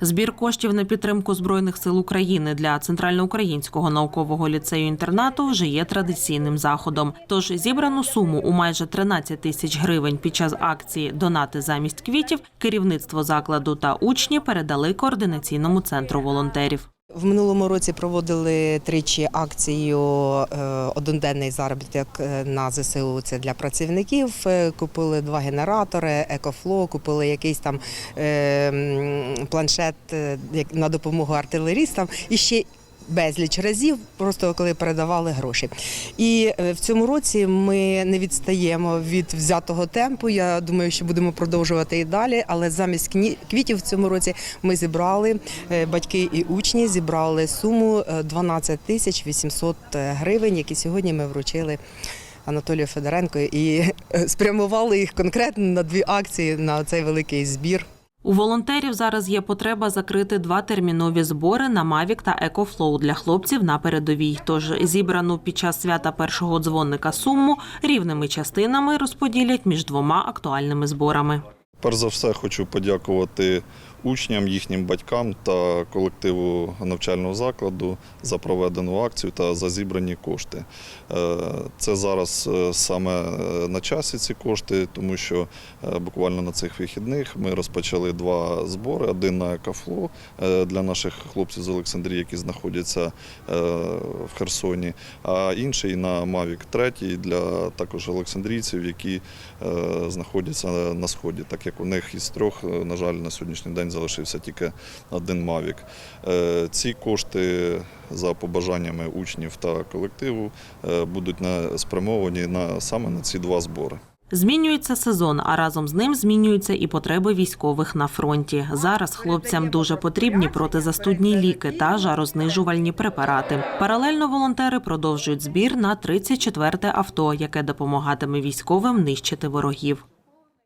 Збір коштів на підтримку збройних сил України для центральноукраїнського наукового ліцею інтернату вже є традиційним заходом. Тож зібрану суму у майже 13 тисяч гривень під час акції Донати замість квітів керівництво закладу та учні передали координаційному центру волонтерів. В минулому році проводили тричі акцію Одинденний одноденний заробіток е, на ЗСУ. Це для працівників. Е, Купили два генератори, екофло, купили якийсь там е, планшет е, на допомогу артилерістам і ще. Безліч разів, просто коли передавали гроші. І е, в цьому році ми не відстаємо від взятого темпу. Я думаю, що будемо продовжувати і далі. Але замість квітів в цьому році ми зібрали е, батьки і учні зібрали суму е, 12 тисяч 800 гривень, які сьогодні ми вручили Анатолію Федоренко і е, спрямували їх конкретно на дві акції на цей великий збір. У волонтерів зараз є потреба закрити два термінові збори на Mavic та EcoFlow для хлопців на передовій. Тож зібрану під час свята першого дзвонника суму рівними частинами розподілять між двома актуальними зборами. Перш за все хочу подякувати учням, їхнім батькам та колективу навчального закладу за проведену акцію та за зібрані кошти. Е, Це зараз е, саме е, на часі ці кошти, тому що буквально на цих вихідних ми розпочали два збори: один на екафло для наших хлопців з Олександрії, які знаходяться в Херсоні, а інший на Mavic 3 для також олександрійців, які знаходяться на сході, так як у них із трьох, на жаль, на сьогоднішній день залишився тільки один Mavic. Е, Ці кошти за побажаннями учнів та колективу е, будуть спрямовані на саме на ці два збори. Змінюється сезон, а разом з ним змінюються і потреби військових на фронті. Зараз хлопцям дуже потрібні протизастудні ліки та жарознижувальні препарати. Паралельно волонтери продовжують збір на 34-те авто, яке допомагатиме військовим нищити ворогів.